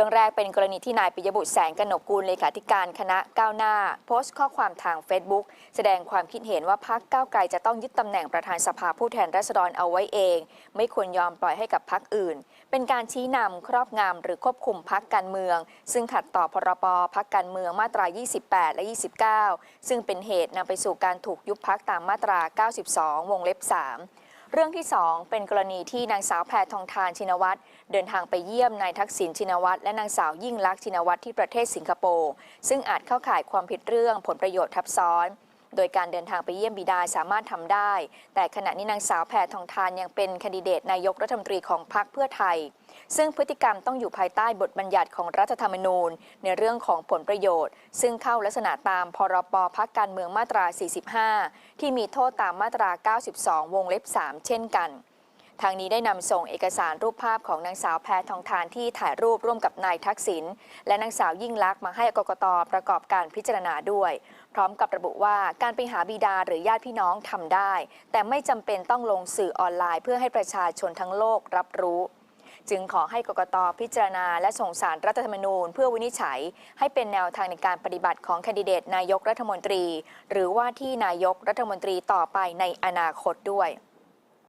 รื่องแรกเป็นกรณีที่นายปิยบุตรแสงกนกกูลเลขาธิการคณะก้าวหน้า โพสต์ข้อความทาง Facebook แสดงความคิดเห็นว่าพักก้าวไกลจะต้องยึดตำแหน่งประธานสภาผู้แทนราษฎรเอาไว้เอง ไม่ควรยอมปล่อยให้กับพักอื่น เป็นการชี้นำครอบงำหรือควบคุมพักการเมือง ซึ่งขัดต่อพรบพักการเมืองมาตรา 28 และ 29 ซึ่งเป็นเหตุนำไปสู่การถูกยุบพักตามมาตรา 92 วงเล็บ 3 เรื่องที่ 2 เป็นกรณีที่นางสาวแพทองทานชินวัตรเดินทางไปเยี่ยมนายทักษิณชินวัตรและนางสาวยิ่งลักษณ์ชินวัตรที่ประเทศสิงคโปร์ซึ่งอาจเข้าข่ายความผิดเรื่องผลประโยชน์ทับซ้อน โดยการเดินทางไปเยี่ยมบิดาสามารถทำได้ แต่ขณะนี้นางสาวแพทองทานยังเป็นคนดิเดตนายกรัฐมนตรีของพรรคเพื่อไทย ซึ่งพฤติกรรมต้องอยู่ภายใต้บทบัญญัติของรัฐธรรมนูญ ในเรื่องของผลประโยชน์ ซึ่งเข้าลักษณะตามพรบพักการเมืองมาตรา 45 ที่มีโทษตามมาตรา 92 วงเล็บ 3 เช่นกัน ทางนี้ได้นำส่งเอกสารรูปภาพของนางสาวแพทองทานที่ถ่ายรูปร่วมกับนายทักษิณและนางสาวยิ่งลักษณ์มาให้กกตประกอบการพิจารณาด้วย พร้อมกับระบุว่าการไปหาบิดาหรือญาติพี่น้องทำได้ แต่ไม่จำเป็นต้องลงสื่อออนไลน์ เพื่อให้ประชาชนทั้งโลกรับรู้จึงขอให้กกตพิจารณาและส่งสารรัฐธรรมนูญ เพื่อวินิจฉัย ให้เป็นแนวทางในการปฏิบัติของแคนดิเดตนายกรัฐมนตรี หรือว่าที่นายกรัฐมนตรีต่อไปในอนาคตด้วย